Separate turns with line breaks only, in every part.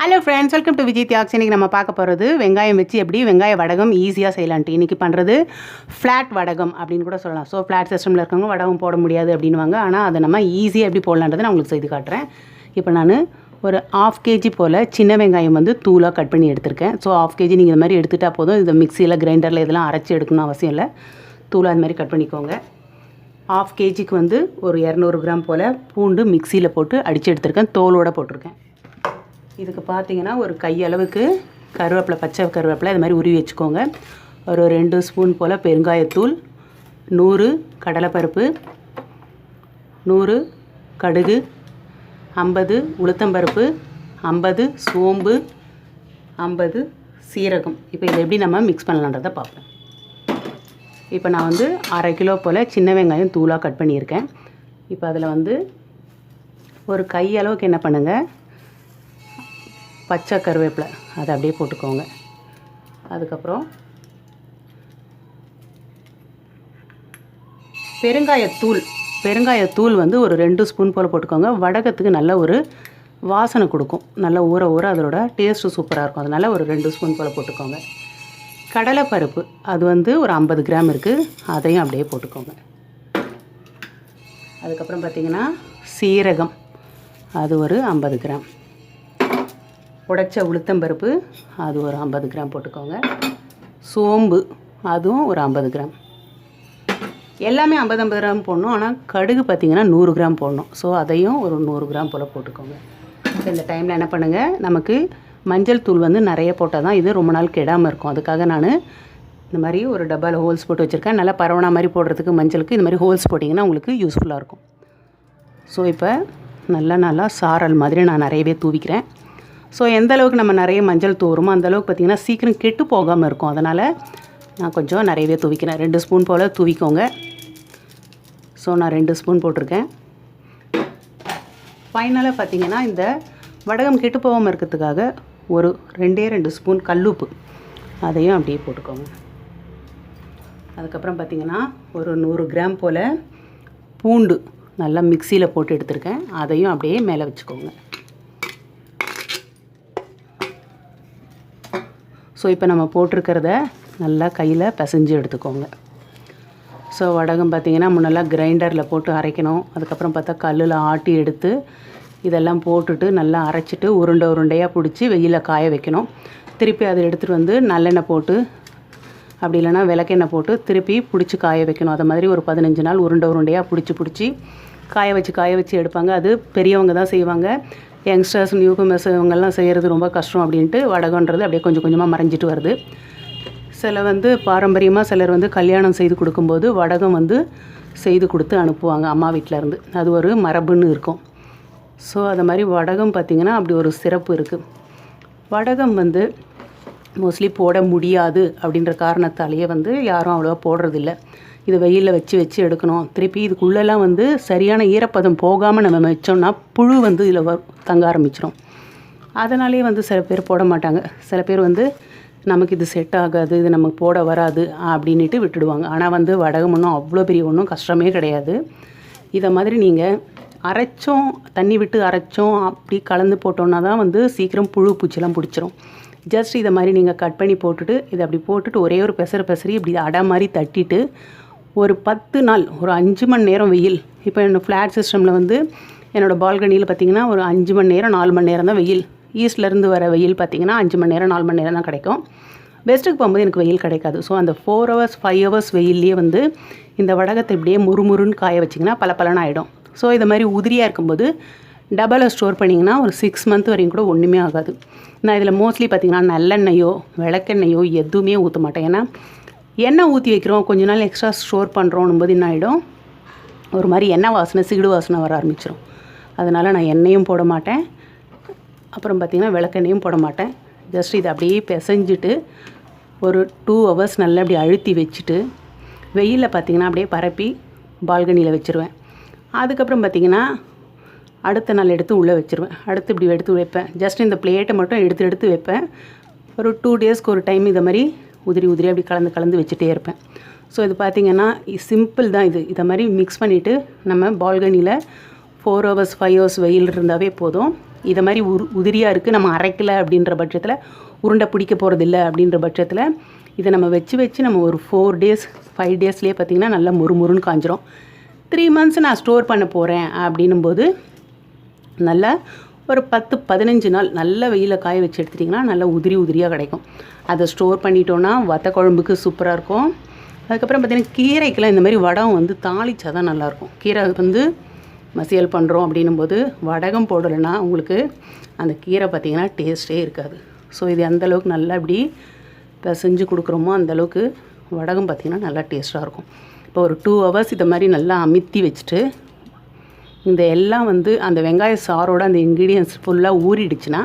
Hello friends welcome to Vijay Thiyags இன்றைக்கி நம்ம பார்க்க போகிறது வெங்காயம் வச்சு எப்படி வெங்காய வடகம் ஈஸியாக செய்யலான்ட்டு இன்றைக்கி பண்ணுறது ஃப்ளாட் வடகம் அப்படின்னு கூட சொல்லலாம். ஸோ ஃப்ளாட் சிஸ்டமில் இருக்கவங்க வடகம் போட முடியாது அப்படின்வாங்க ஆனால் அதை நம்ம ஈஸியாக எப்படி போடலான்றதை நான் உங்களுக்கு செய்து காட்டுறேன். இப்போ நான் ஒரு ஆஃப் கேஜி போல் சின்ன வெங்காயம் வந்து தூளாக கட் பண்ணி எடுத்திருக்கேன். ஸோ ஆஃப் கேஜி நீங்கள் இந்த மாதிரி எடுத்துட்டா போதும். இது மிக்சியில் கிரைண்டரில் இதெல்லாம் அரைச்சி எடுக்கணும் அவசியம் இல்லை. தூளாக அது மாதிரி கட் பண்ணிக்கோங்க. ஆஃப் கேஜிக்கு வந்து ஒரு இரநூறு கிராம் போல் பூண்டு மிக்சியில் போட்டு அடித்து எடுத்திருக்கேன். தோலோடு போட்டிருக்கேன். இதுக்கு பார்த்தீங்கன்னா ஒரு கையளவுக்கு கருவேப்பிலை பச்சை கருவேப்பிலை இது மாதிரி உருவி வச்சுக்கோங்க. ஒரு ரெண்டு ஸ்பூன் போல் பெருங்காயத்தூள் நூறு கடலைப்பருப்பு நூறு கடுகு ஐம்பது உளுத்தம்பருப்பு ஐம்பது சோம்பு ஐம்பது சீரகம். இப்போ இதை எப்படி நம்ம மிக்ஸ் பண்ணலான்றதை பார்ப்போம். இப்போ நான் வந்து அரை கிலோ போல் சின்ன வெங்காயம் தூளாக கட் பண்ணியிருக்கேன். இப்போ அதில் வந்து ஒரு கையளவுக்கு என்ன பண்ணுங்கள் பச்சை கருவேப்பிலை. அதை அப்படியே போட்டுக்கோங்க. அதுக்கப்புறம் பெருங்காயத்தூள். பெருங்காயத்தூள் வந்து ஒரு ரெண்டு ஸ்பூன் போல் போட்டுக்கோங்க. வடகத்துக்கு நல்ல ஒரு வாசனை கொடுக்கும். நல்ல ஊற ஊற அதோட டேஸ்ட்டு சூப்பராக இருக்கும். அதனால் ஒரு ரெண்டு ஸ்பூன் போல் போட்டுக்கோங்க. கடலைப்பருப்பு அது வந்து ஒரு ஐம்பது கிராம் இருக்குது அதையும் அப்படியே போட்டுக்கோங்க. அதுக்கப்புறம் பார்த்திங்கன்னா சீரகம் அது ஒரு ஐம்பது கிராம். உடைச்ச உளுத்தம்பருப்பு அது ஒரு ஐம்பது கிராம் போட்டுக்கோங்க. சோம்பு அதுவும் ஒரு ஐம்பது கிராம். எல்லாமே ஐம்பது ஐம்பது கிராம் போடணும். ஆனால் கடுகு பார்த்திங்கன்னா நூறு கிராம் போடணும். ஸோ அதையும் ஒரு நூறு கிராம் போல் போட்டுக்கோங்க. ஸோ இந்த டைமில் என்ன பண்ணுங்கள் நமக்கு மஞ்சள் தூள் வந்து நிறைய போட்டால் தான் இது ரொம்ப நாள் கெடாமல் இருக்கும். அதுக்காக நான் இந்த மாதிரி ஒரு டப்பாவில் ஹோல்ஸ் போட்டு வச்சுருக்கேன். நல்லா பரவனா மாதிரி போடுறதுக்கு மஞ்சளுக்கு இந்த மாதிரி ஹோல்ஸ் போட்டிங்கன்னா உங்களுக்கு யூஸ்ஃபுல்லாக இருக்கும். ஸோ இப்போ நல்லா நல்லா சாரல் மாதிரி நான் நிறையவே தூவிக்கிறேன். ஸோ எந்த அளவுக்கு நம்ம நிறைய மஞ்சள் தூவுறோமோ அந்த அளவுக்கு பார்த்திங்கன்னா சீக்கிரம் கெட்டு போகாமல் இருக்கும். அதனால் நான் கொஞ்சம் நிறையவே தூவிக்கிறேன். ரெண்டு ஸ்பூன் போல் தூவிக்கோங்க. ஸோ நான் ரெண்டு ஸ்பூன் போட்டிருக்கேன். ஃபைனலாக பார்த்திங்கன்னா இந்த வடகம் கெட்டு போகாமல் இருக்கிறதுக்காக ஒரு ரெண்டே ரெண்டு ஸ்பூன் கல்லுப்பு. அதையும் அப்படியே போட்டுக்கோங்க. அதுக்கப்புறம் பார்த்திங்கன்னா ஒரு நூறு கிராம் போல் பூண்டு நல்லா மிக்சியில் போட்டு எடுத்திருக்கேன். அதையும் அப்படியே மேலே வச்சுக்கோங்க. ஸோ இப்போ நம்ம போட்டிருக்கிறத நல்லா கையில் பிசைஞ்சு எடுத்துக்கோங்க. ஸோ வடகம் பார்த்திங்கன்னா முன்னெல்லாம் கிரைண்டரில் போட்டு அரைக்கணும். அதுக்கப்புறம் பார்த்தா கல்லில் ஆட்டி எடுத்து இதெல்லாம் போட்டுட்டு நல்லா அரைச்சிட்டு உருண்டை உருண்டையாக பிடிச்சி வெயிலில் காய வைக்கணும். திருப்பி அதை எடுத்துகிட்டு வந்து நல்லெண்ணெய் போட்டு அப்படி இல்லைன்னா விளக்கெண்ணெய் போட்டு திருப்பி பிடிச்சி காய வைக்கணும். அதை மாதிரி ஒரு பதினஞ்சு நாள் உருண்டை உருண்டையாக பிடிச்சி பிடிச்சி காய வச்சு காய வச்சு எடுப்பாங்க. அது பெரியவங்க தான் செய்வாங்க. யங்ஸ்டர்ஸ் நியூகமர்ஸ் இவங்கெல்லாம் செய்கிறது ரொம்ப கஷ்டம் அப்படின்ட்டு வடகன்றது அப்படியே கொஞ்சம் கொஞ்சமாக மறைஞ்சிட்டு வருது. சில வந்து பாரம்பரியமாக சிலர் வந்து கல்யாணம் செய்து கொடுக்கும்போது வடகம் வந்து செய்து கொடுத்து அனுப்புவாங்க அம்மா வீட்டிலேருந்து அது ஒரு மரபுன்னு இருக்கும். ஸோ அது மாதிரி வடகம் பார்த்திங்கன்னா அப்படி ஒரு சிறப்பு இருக்குது வடகம் வந்து மோஸ்ட்லி போட முடியாது அப்படின்ற காரணத்தாலேயே வந்து யாரும் அவ்வளோவா போடுறதில்ல. இது வெயிலில் வச்சு வச்சு எடுக்கணும். திருப்பி இதுக்குள்ளெல்லாம் வந்து சரியான ஈரப்பதம் போகாமல் நம்ம வச்சோம்னா புழு வந்து இதில் வ தங்க ஆரம்பிச்சிடும் அதனாலேயே வந்து சில பேர் போட மாட்டாங்க. சில பேர் வந்து நமக்கு இது செட் ஆகாது இது நமக்கு போட வராது அப்படின்ட்டு விட்டுடுவாங்க. ஆனால் வந்து வடகம் ஒன்றும் அவ்வளோ பெரிய ஒன்றும் கஷ்டமே கிடையாது. இதை மாதிரி நீங்கள் அரைச்சோம் தண்ணி விட்டு அரைச்சோம் அப்படி கலந்து போட்டோன்னா தான் வந்து சீக்கிரம் புழு பூச்சிலாம் பிடிச்சிரும். ஜஸ்ட் இதை மாதிரி நீங்கள் கட் பண்ணி போட்டுட்டு இதை அப்படி போட்டுட்டு ஒரே ஒரு பெசர பெசரி இப்படி அடை மாதிரி தட்டிட்டு ஒரு பத்து நாள் ஒரு அஞ்சு மணி நேரம் வெயில். இப்போ என்னோடய ஃப்ளாட் சிஸ்டமில் வந்து என்னோடய பால்கனியில் பார்த்திங்கன்னா ஒரு அஞ்சு மணி நேரம் நாலு மணி நேரம் தான் வெயில். ஈஸ்ட்லேருந்து வர வெயில் பார்த்திங்கன்னா அஞ்சு மணி நேரம் நாலு மணி நேரம் தான் கிடைக்கும். பெஸ்ட்டுக்கு போகும்போது எனக்கு வெயில் கிடைக்காது. ஸோ அந்த ஃபோர் ஹவர்ஸ் ஃபைவ் ஹவர்ஸ் வெயில்லையே வந்து இந்த வடகத்தை இப்படியே முறுமுறுன்னு காய வச்சிங்கன்னா பல பலன் ஆகிடும் ஸோ இது மாதிரி உதிரியாக இருக்கும்போது டபுளில் ஸ்டோர் பண்ணிங்கன்னா ஒரு சிக்ஸ் மந்த் வரையும் கூட ஒன்றுமே ஆகாது. நான் இதில் மோஸ்ட்லி பார்த்திங்கன்னா நல்லெண்ணெயோ விளக்கெண்ணெயோ எதுவுமே ஊற்ற மாட்டேன். ஏன்னா எண்ணெய் ஊற்றி வைக்கிறோம். கொஞ்ச நாள் எக்ஸ்ட்ரா ஸ்டோர் பண்ணுறோம் போது என்ன ஆகிடும் ஒரு மாதிரி எண்ணெய் வாசனை சிகிடு வாசனை வர ஆரம்பிச்சிடும் அதனால் நான் எண்ணெயும் போட மாட்டேன். அப்புறம் பார்த்திங்கன்னா விளக்கெண்ணையும் போட மாட்டேன். ஜஸ்ட் இதை அப்படியே பிசைஞ்சிட்டு ஒரு டூ ஹவர்ஸ் நல்லா அப்படி அழுத்தி வச்சுட்டு வெயிலில் பார்த்திங்கன்னா அப்படியே பரப்பி பால்கனியில் வச்சுருவேன். அதுக்கப்புறம் பார்த்திங்கன்னா அடுத்த நாள் எடுத்து உள்ளே வச்சுருவேன். அடுத்து இப்படி எடுத்து வைப்பேன். ஜஸ்ட் இந்த பிளேட்டை மட்டும் எடுத்து எடுத்து வைப்பேன். ஒரு டூ டேஸ்க்கு ஒரு டைம் இதை மாதிரி உதிரி உதிரி அப்படி கலந்து கலந்து வச்சுட்டே இருப்பேன். ஸோ இது பார்த்திங்கன்னா சிம்பிள் தான் இது. இதை மாதிரி மிக்ஸ் பண்ணிவிட்டு நம்ம பால்கனியில் ஃபோர் ஹவர்ஸ் ஃபைவ் ஹவர்ஸ் வெயில் இருந்தாவே போதும். இதை மாதிரி உரு உதிரியாக இருக்குது நம்ம அரைக்கலை அப்படின்ற பட்சத்தில் உருண்டை பிடிக்க போகிறதில்ல அப்படின்ற பட்சத்தில் இதை நம்ம வச்சு வச்சு நம்ம ஒரு ஃபோர் டேஸ் ஃபைவ் டேஸ்லேயே பார்த்திங்கன்னா நல்லா முறுமுறுன்னு காஞ்சிரும். த்ரீ மந்த்ஸ் நான் ஸ்டோர் பண்ண போகிறேன் அப்படின்னும் போது நல்லா ஒரு பத்து பதினஞ்சு நாள் நல்ல வெயிலில் காய வச்சு எடுத்துட்டிங்கன்னா நல்லா உதிரி உதிரியாக கிடைக்கும். அதை ஸ்டோர் பண்ணிட்டோன்னா வத்த குழம்புக்கு சூப்பராக இருக்கும். அதுக்கப்புறம் பார்த்திங்கன்னா கீரைக்கெலாம் இந்த மாதிரி வடம் வந்து தாளிச்சா தான் நல்லாயிருக்கும். கீரை வந்து மசியல் பண்ணுறோம் அப்படின்னும் போது வடகம் போடலைன்னா உங்களுக்கு அந்த கீரை பார்த்திங்கன்னா டேஸ்ட்டே இருக்காது. ஸோ இது எந்தளவுக்கு நல்லா இப்படி செஞ்சு கொடுக்குறோமோ அந்தளவுக்கு வடகம் பார்த்திங்கன்னா நல்லா டேஸ்ட்டாக இருக்கும். இப்போ ஒரு டூ ஹவர்ஸ் இதை மாதிரி நல்லா அமுத்தி வச்சுட்டு இந்த எல்லாம் வந்து அந்த வெங்காய சாரோட அந்த இன்க்ரீடியன்ஸ் ஃபுல்லாக ஊறிடுச்சுன்னா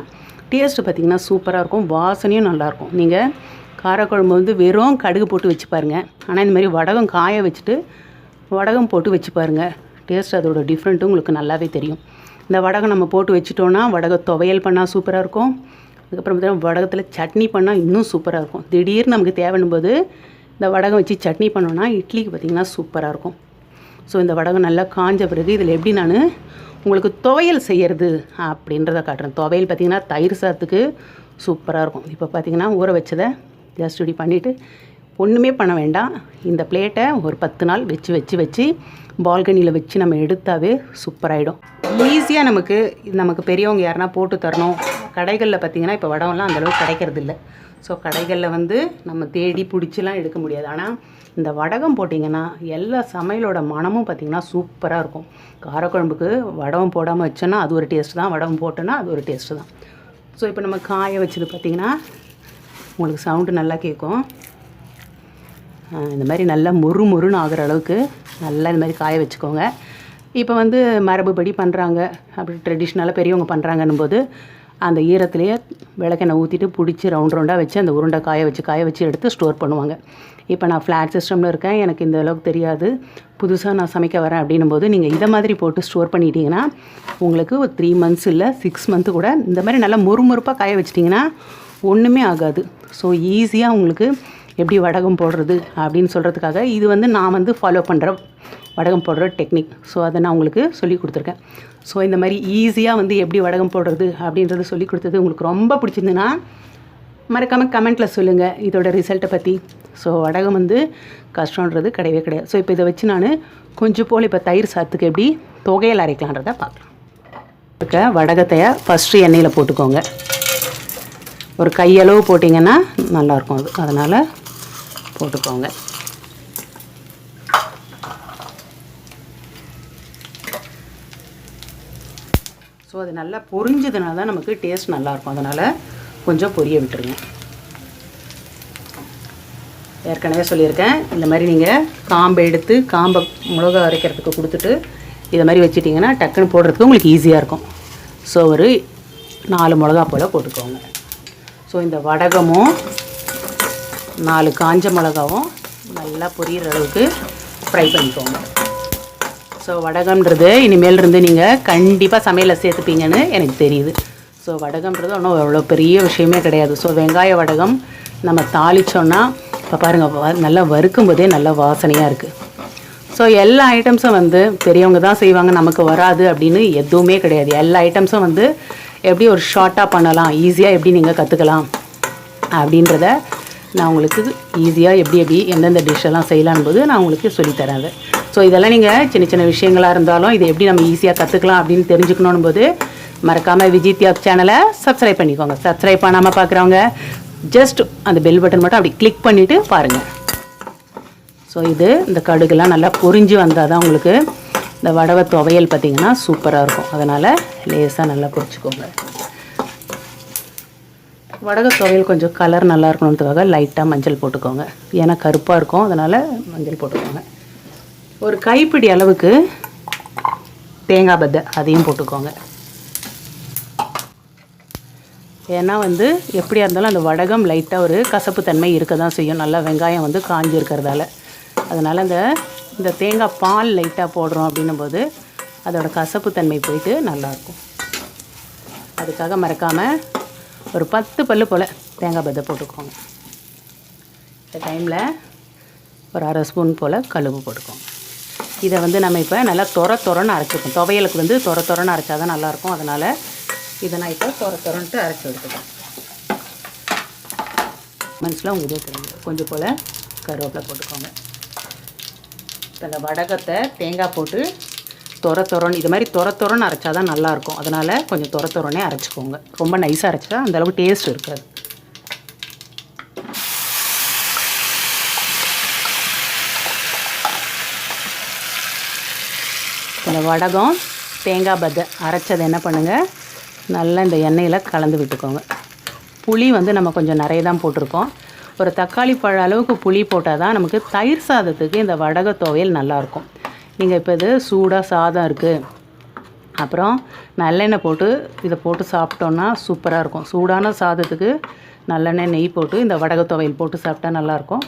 டேஸ்ட்டு பார்த்திங்கன்னா சூப்பராக இருக்கும். வாசனையும் நல்லாயிருக்கும் நீங்கள் காரக்குழம்பு வந்து வெறும் கடுகு போட்டு வச்சு பாருங்கள் ஆனால் இந்த மாதிரி வடகம் காய வச்சுட்டு வடகம் போட்டு வச்சு பாருங்கள் டேஸ்ட் அதோட டிஃப்ரெண்ட்டும் உங்களுக்கு நல்லாவே தெரியும். இந்த வடகம் நம்ம போட்டு வச்சுட்டோன்னா வடக துவையல் பண்ணால் சூப்பராக இருக்கும். அதுக்கப்புறம் பார்த்தீங்கன்னா வடகத்தில் சட்னி பண்ணால் இன்னும் சூப்பராக இருக்கும். திடீர்னு நமக்கு தேவைன்னும் போது இந்த வடகம் வச்சு சட்னி பண்ணோன்னா இட்லிக்கு பார்த்திங்கன்னா சூப்பராக இருக்கும். ஸோ இந்த வடகம் நல்லா காஞ்ச பிறகு இதில் எப்படி நான் உங்களுக்கு துவையல் செய்கிறது அப்படின்றத காட்டுறேன். துவையல் பார்த்திங்கன்னா தயிர் சாதத்துக்கு சூப்பராக இருக்கும். இப்போ பார்த்திங்கன்னா ஊற வச்சதை ஜஸ்ட் இப்படி பண்ணிவிட்டு ஒன்றுமே பண்ண வேண்டாம். இந்த பிளேட்டை ஒரு பத்து நாள் வச்சு வச்சு வச்சு பால்கனியில் வச்சு நம்ம எடுத்தாவே சூப்பராகிடும் ஈஸியாக நமக்கு நமக்கு பெரியவங்க யாருனா போட்டு தரணும். கடைகளில் பார்த்திங்கன்னா இப்போ வடம்லாம் அந்தளவுக்கு கிடைக்கிறது இல்லை ஸோ கடைகளில் வந்து நம்ம தேடி பிடிச்சிலாம் எடுக்க முடியாது. ஆனால் இந்த வடகம் போட்டிங்கன்னா எல்லா சமையலோட மனமும் பார்த்திங்கன்னா சூப்பராக இருக்கும். காரக்குழம்புக்கு வடகம் போடாமல் வச்சோன்னா அது ஒரு டேஸ்ட் தான். வடகம் போட்டோன்னா அது ஒரு டேஸ்ட்டு தான். ஸோ இப்போ நம்ம காய வச்சது பார்த்திங்கன்னா உங்களுக்கு சவுண்டு நல்லா கேட்கும் இந்த மாதிரி நல்லா மொறு மொறுன்னு ஆகிற அளவுக்கு நல்லா இந்த மாதிரி காய வச்சுக்கோங்க. இப்போ வந்து மரபுபடி பண்ணுறாங்க அப்படி ட்ரெடிஷ்னலாக பெரியவங்க பண்ணுறாங்கன்னும் போது அந்த ஈரத்துலேயே விளக்கெண்ணெய் ஊற்றிட்டு பிடிச்சி ரவுண்ட் ரவுண்டாக வச்சு அந்த உருண்டை காய வச்சு காய வச்சு எடுத்து ஸ்டோர் பண்ணுவாங்க. இப்போ நான் ஃப்ளாட் சிஸ்டமில் இருக்கேன். எனக்கு இந்த அளவுக்கு தெரியாது. புதுசாக நான் சமைக்க வரேன் அப்படின்னும் போது நீங்கள் இதை மாதிரி போட்டு ஸ்டோர் பண்ணிட்டீங்கன்னா உங்களுக்கு ஒரு த்ரீ மந்த்ஸ் இல்லை சிக்ஸ் மந்த்து கூட இந்த மாதிரி நல்லா முறுமுறுப்பாக காய வச்சிட்டிங்கன்னா ஒன்றுமே ஆகாது. ஸோ ஈஸியாக உங்களுக்கு எப்படி வடகம் போடுறது அப்படின்னு சொல்கிறதுக்காக இது வந்து நான் வந்து ஃபாலோ பண்ணுற வடகம் போடுற டெக்னிக் ஸோ அதை நான் உங்களுக்கு சொல்லி கொடுத்துருக்கேன். ஸோ இந்த மாதிரி ஈஸியாக வந்து எப்படி வடகம் போடுறது அப்படின்றத சொல்லி கொடுத்தது உங்களுக்கு ரொம்ப பிடிச்சிருந்துன்னா மறக்காமல் கமெண்ட்டில் சொல்லுங்கள் இதோட ரிசல்ட்டை பற்றி ஸோ வடகம் வந்து கஷ்டன்றது கிடையவே கிடையாது. ஸோ இப்போ இதை வச்சு நான் கொஞ்சம் போல் இப்போ தயிர் சாத்துக்கு எப்படி தொகையில் அரைக்கலான்றதை பார்க்கலாம். இருக்க. வடகத்தையை ஃபஸ்ட்டு எண்ணெயில் போட்டுக்கோங்க. ஒரு கையளவு போட்டிங்கன்னா நல்லாயிருக்கும் அது. அதனால் போட்டுக்கோங்க. ஸோ அது நல்லா பொரிஞ்சதுனால தான் நமக்கு டேஸ்ட் நல்லாயிருக்கும். அதனால் கொஞ்சம் பொரிய விட்டுருங்க. ஏற்கனவே சொல்லியிருக்கேன் இந்த மாதிரி நீங்கள் காம்பை எடுத்து காம்பை மிளகா அரைக்கிறதுக்கு கொடுத்துட்டு இதை மாதிரி வச்சிட்டிங்கன்னா டக்குன்னு போடுறதுக்கு உங்களுக்கு ஈஸியாக இருக்கும். ஸோ ஒரு நாலு மிளகா போல் போட்டுக்கோங்க. ஸோ இந்த வடகமும் நாலு காஞ்ச மிளகாவும் நல்லா பொரியிற அளவுக்கு ஃப்ரை பண்ணிக்கோங்க. ஸோ வடகம்ன்றது இனிமேல் இருந்து நீங்கள் கண்டிப்பாக சமையலில் சேர்த்துப்பீங்கன்னு எனக்கு தெரியுது. ஸோ வடகம்ன்றது ஒன்றும் அவ்வளோ பெரிய விஷயமே கிடையாது. ஸோ வெங்காய வடகம் நம்ம தாளித்தோன்னா இப்போ பாருங்கள் நல்லா வறுக்கும் போதே நல்லா வாசனையாக இருக்குது ஸோ எல்லா ஐட்டம்ஸும் வந்து பெரியவங்க தான் செய்வாங்க நமக்கு வராது அப்படின்னு எதுவுமே கிடையாது. எல்லா ஐட்டம்ஸும் வந்து எப்படி ஒரு ஷார்ட்டாக பண்ணலாம் ஈஸியாக எப்படி நீங்கள் கற்றுக்கலாம் அப்படின்றத நான் உங்களுக்கு ஈஸியாக எப்படி எப்படி எந்தெந்த டிஷ்ஷெல்லாம் செய்யலான்னு போது நான் உங்களுக்கு சொல்லித்தரேன் அது. ஸோ இதெல்லாம் நீங்கள் சின்ன சின்ன விஷயங்களாக இருந்தாலும் இதை எப்படி நம்ம ஈஸியாக கற்றுக்கலாம் அப்படின்னு தெரிஞ்சுக்கணும் போது மறக்காமல் விஜய் தியாப் சேனலை சப்ஸ்கிரைப் பண்ணிக்கோங்க. சப்ஸ்கிரைப் பண்ணாமல் பார்க்குறவங்க ஜஸ்ட் அந்த பெல் பட்டன் மட்டும் அப்படி கிளிக் பண்ணிவிட்டு பாருங்கள் ஸோ இது இந்த கடுகுலாம் நல்லா பொறிஞ்சு வந்தால் தான் உங்களுக்கு இந்த வடவை துவையல் பார்த்திங்கன்னா சூப்பராக இருக்கும். அதனால் லேசாக நல்லா பொறிச்சிக்கோங்க. வடக துவையல் கொஞ்சம் கலர் நல்லா இருக்கணுன்றதுக்காக லைட்டாக மஞ்சள் போட்டுக்கோங்க. ஏன்னா கருப்பாக இருக்கும் அதனால் மஞ்சள் போட்டுக்கோங்க. ஒரு கைப்பிடி அளவுக்கு தேங்காய் பத்தை அதையும் போட்டுக்கோங்க. ஏன்னா வந்து எப்படியா இருந்தாலும் அந்த வடகம் லைட்டாக ஒரு கசப்பு தன்மை இருக்க தான் செய்யும். நல்லா வெங்காயம் வந்து காஞ்சி இருக்கிறதால அதனால் அந்த இந்த தேங்காய் பால் லைட்டாக போடுறோம் அப்படின்னும் போது அதோடய கசப்பு தன்மை போயிட்டு நல்லாயிருக்கும் அதுக்காக மறக்காமல் ஒரு பத்து பல் போல் தேங்காய் பதை போட்டுக்கோங்க. இந்த டைமில் ஒரு அரை ஸ்பூன் போல் கழுவு போட்டுக்கோங்க. இதை வந்து நம்ம இப்போ நல்லா துற துறன்னு அரைச்சிருக்கோம் துவையலுக்கு வந்து துற துறன்னு அரைச்சா தான் நல்லாயிருக்கும். அதனால் இதை நான் இப்போ துற தொரன்ட்டு அரைச்சி எடுத்துக்கிறேன். மனசில் உங்களுக்கு இதே தெரியும். கொஞ்சம் போல் கருவேப்பிலை போட்டுக்கோங்க. இப்போ இந்த வடகத்தை தேங்காய் போட்டு தொர தொரன்னு இது மாதிரி தொர தொரன்னு அரைச்சா தான் நல்லாயிருக்கும். அதனால் கொஞ்சம் தொர தொரனே அரைச்சிக்கோங்க. ரொம்ப நைஸாக அரைச்சா அந்தளவுக்கு டேஸ்ட் இருக்காது. இந்த வடகம் தேங்காய் பத்தை அரைச்சதை என்ன பண்ணுங்கள் நல்லா இந்த எண்ணெயில் கலந்து விட்டுக்கோங்க. புளி வந்து நம்ம கொஞ்சம் நிறைய தான் போட்டிருக்கோம். ஒரு தக்காளி பழ அளவுக்கு புளி போட்டால் தான் நமக்கு தயிர் சாதத்துக்கு இந்த வடக துவையல் நல்லாயிருக்கும். நீங்கள் இப்போ இது சூடாக சாதம் இருக்குது அப்புறம் நல்லெண்ணெய் போட்டு இதை போட்டு சாப்பிட்டோன்னா சூப்பராக இருக்கும். சூடான சாதத்துக்கு நல்லெண்ணெய் நெய் போட்டு இந்த வடக துவையல் போட்டு சாப்பிட்டா நல்லாயிருக்கும்